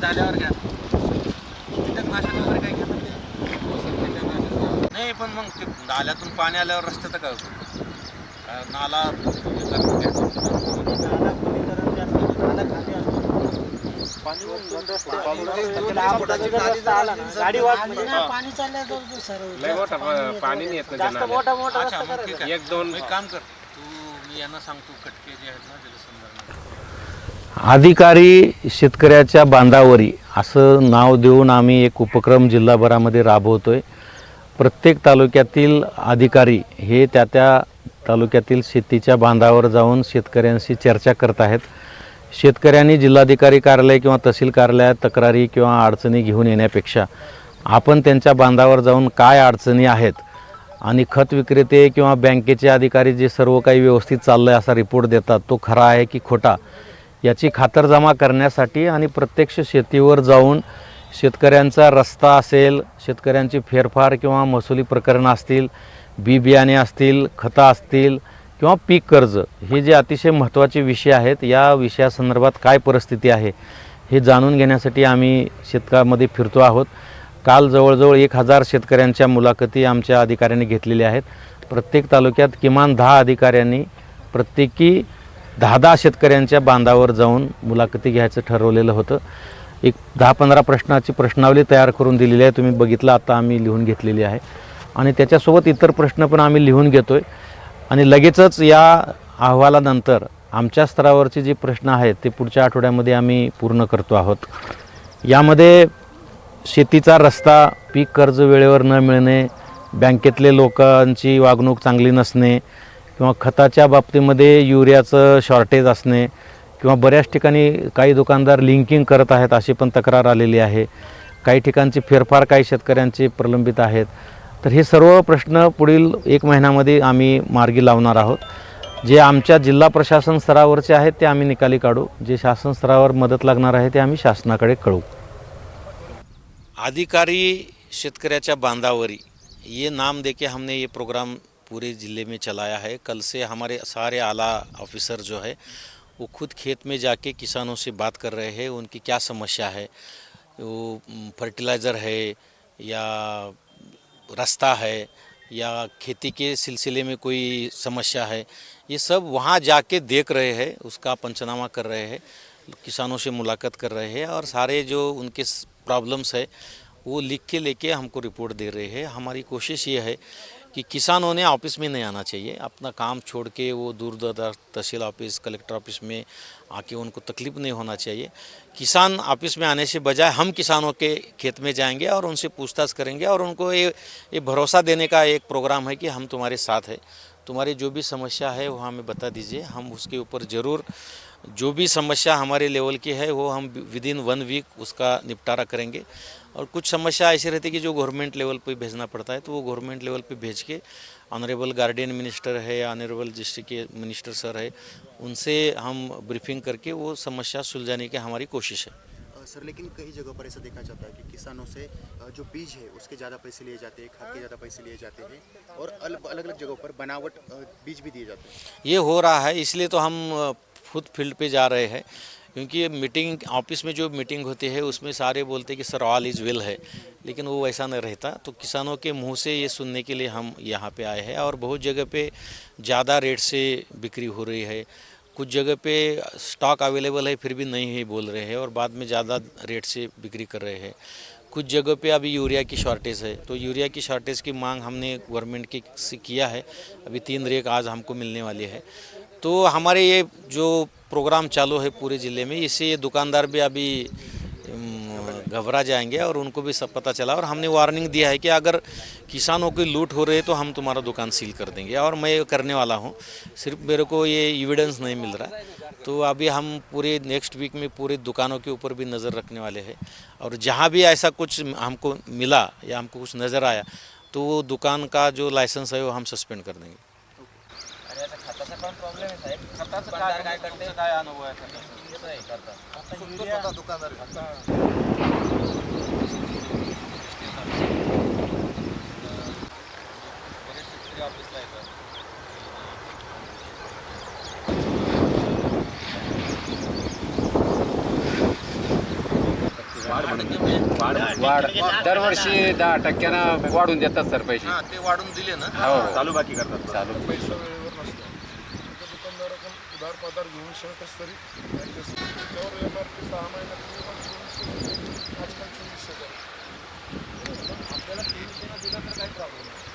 झाल्यावर घ्या कीटकनाशक वगैरे काय घेतात ते? नाही पण मग ते नाल्यातून पाणी आल्यावर रस्त्याचं काय होतं काय नाला हे करून घ्यायचं. गाडी वाट म्हणजे ना पाणी चालल्यावर जो सर्व लय मोठा प- पाणी नाही. येत ना जास्त त्या मोठा मोठा अच्छा रस्ता मग ठीक आहे. एक दोन. एक काम कर. तू मी यांना सांगतो कटके जे आहेत ना जलसंधारण. अधिकारी शेतकऱ्याच्या बांधावरी असं नाव देऊन आम्ही एक उपक्रम जिल्हाभरामध्ये राबवतोय. प्रत्येक तालुक्यातील अधिकारी हे त्या त्या तालुक्यातील शेतीच्या बांधावर जाऊन शेतकऱ्यांशी चर्चा करत आहेत. शेतकऱ्यांनी जिल्हाधिकारी कार्यालय किंवा तहसील कार्यालयात तक्रारी किंवा अडचणी घेऊन येण्यापेक्षा आपण त्यांच्या बांधावर जाऊन काय अडचणी आहेत आणि खत विक्रेते किंवा बँकेचे अधिकारी जे सर्व काही व्यवस्थित चाललं आहे असा रिपोर्ट देतात तो खरा आहे की खोटा? याची खातरजमा करण्यासाठी आणि प्रत्यक्ष शेतीवर जाऊन शेतकऱ्यांचा रस्ता असेल शेतकऱ्यांची फेरफार किंवा महसुली प्रकरणं असतील बी बियाणे असतील खतं असतील किंवा पीक कर्ज हे जे अतिशय महत्त्वाचे विषय आहेत या विषयासंदर्भात काय परिस्थिती आहे हे जाणून घेण्यासाठी आम्ही शेतकऱ्यामध्ये फिरतो आहोत. काल जवळजवळ एक हजार शेतकऱ्यांच्या मुलाखती आमच्या अधिकाऱ्यांनी घेतलेल्या आहेत. प्रत्येक तालुक्यात किमान दहा अधिकाऱ्यांनी प्रत्येकी दहा दहा शेतकऱ्यांच्या बांधावर जाऊन मुलाखती घ्यायचं ठरवलेलं होतं. एक दहा पंधरा प्रश्नाची प्रश्नावली तयार करून दिलेली आहे. तुम्ही बघितलं आता आम्ही लिहून घेतलेली आहे. आणि त्याच्यासोबत इतर प्रश्न पण आम्ही लिहून घेतो आहे आणि लगेचच या अहवालानंतर आमच्या स्तरावरचे जे प्रश्न आहेत ते पुढच्या आठवड्यामध्ये आम्ही पूर्ण करतो आहोत. यामध्ये शेतीचा रस्ता पीक कर्ज वेळेवर न मिळणे बँकेतले लोकांची वागणूक चांगली नसणे किंवा खताच्या बाबतीमध्ये युरियाचं शॉर्टेज असणे किंवा बऱ्याच ठिकाणी काही दुकानदार लिंकिंग करत आहेत अशी पण तक्रार आलेली आहे. काही ठिकाणची फेरफार काही शेतकऱ्यांचे प्रलंबित आहेत. तर हे सर्व प्रश्न पुढील एक महिन्यामध्ये आम्ही मार्गी लावणार आहोत. जे आमच्या जिल्हा प्रशासन स्तरावरचे आहेत ते आम्ही निकाली काढू. जे शासन स्तरावर मदत लागणार आहे ते आम्ही शासनाकडे कळवू. अधिकारी शेतकऱ्याच्या बांधावरी ये नाम देके हमने ये प्रोग्राम पूरे ज़िले में चलाया है. कल से हमारे सारे आला ऑफिसर जो है वो खुद खेत में जाके किसानों से बात कर रहे हैं उनकी क्या समस्या है वो फर्टिलाइज़र है या रास्ता है या खेती के सिलसिले में कोई समस्या है, ये सब वहाँ जाके देख रहे हैं, उसका पंचनामा कर रहे हैं, किसानों से मुलाकात कर रहे हैं और सारे जो उनके प्रॉब्लम्स है वो लिख के लेके हमको रिपोर्ट दे रहे हैं। हमारी कोशिश ये है कि किसानों ने ऑफ़िस में नहीं आना चाहिए। अपना काम छोड़ के वो दूर दराज तहसील ऑफ़िस, कलेक्टर ऑफ़िस में आके उनको तकलीफ़ नहीं होना चाहिए। किसान ऑफ़िस में आने से बजाय हम किसानों के खेत में जाएँगे और उनसे पूछताछ करेंगे और उनको ये ये भरोसा देने का एक प्रोग्राम है कि हम तुम्हारे साथ है। तुम्हारी जो भी समस्या है वो हमें बता दीजिए। हम उसके ऊपर ज़रूर जो भी समस्या हमारे लेवल की है वो हम विद इन वन वीक उसका निपटारा करेंगे। और कुछ समस्या ऐसी रहती है कि जो गवर्नमेंट लेवल पे भेजना पड़ता है तो वो गवर्नमेंट लेवल पे भेज के ऑनरेबल गार्डियन मिनिस्टर है या ऑनरेबल डिस्ट्रिक्ट के मिनिस्टर सर है उनसे हम ब्रीफिंग करके वो समस्या सुलझाने की हमारी कोशिश है। सर लेकिन कई जगहों पर ऐसा देखा जाता है कि किसानों से जो बीज है उसके ज़्यादा पैसे लिए जाते हैं खाद के ज़्यादा पैसे लिए जाते हैं और अलग अलग जगहों पर बनावट बीज भी दिए जाते हैं। ये हो रहा है इसलिए तो हम खुद फ़ील्ड पे जा रहे हैं। क्योंकि ये मीटिंग, ऑफ़िस में जो मीटिंग होती है, उसमें सारे बोलते हैं कि सर ऑल इज़ वेल है। लेकिन वो वैसा नहीं रहता। तो किसानों के मुँह से ये सुनने के लिए हम यहाँ पे आए हैं और बहुत जगह पे ज़्यादा रेट से बिक्री हो रही है। कुछ जगह पे स्टॉक अवेलेबल है, फिर भी नहीं है बोल रहे हैं और बाद में ज़्यादा रेट से बिक्री कर रहे हैं। कुछ जगह पे अभी यूरिया की शॉर्टेज है। तो यूरिया की शॉर्टेज की मांग हमने गवर्नमेंट की से किया है। अभी तीन रेक आज हमको मिलने वाली है। तो हमारे ये जो प्रोग्राम चालू है पूरे ज़िले में, इससे ये दुकानदार भी अभी घबरा जाएँगे और उनको भी सब पता चला। और हमने वार्निंग दिया है कि अगर किसानों की लूट हो रही है तो हम तुम्हारा दुकान सील कर देंगे। और मैं करने वाला हूँ, सिर्फ़ मेरे को ये एविडेंस नहीं मिल रहा। तो अभी हम पूरे नेक्स्ट वीक में पूरे दुकानों के ऊपर भी नज़र रखने वाले हैं। और जहाँ भी ऐसा कुछ हमको मिला या हमको कुछ नज़र आया तो वो दुकान का जो लाइसेंस है वो हम सस्पेंड कर देंगे। प्रॉब्लेम आहे साहेब. खताचं काय काय करते काय अनुभव आहे खताचा कसं आहे खतं. बरेच शेतकरी ऑफिसला येतात. वाढ. दरवर्षी दहा टक्क्यानं वाढून देतात सर पैसे. हां ते वाढून दिले ना. हो. चालू बाकी करतात. चालू. पैसा आमदाराकडून उदार पदार घेऊन शकत तरी त्याच्यावर एम आर पी सहा महिन्यात आजकाल चोवीसशे झाले. आपल्याला तीनशे न दिला तर काही प्रॉब्लेम नाही.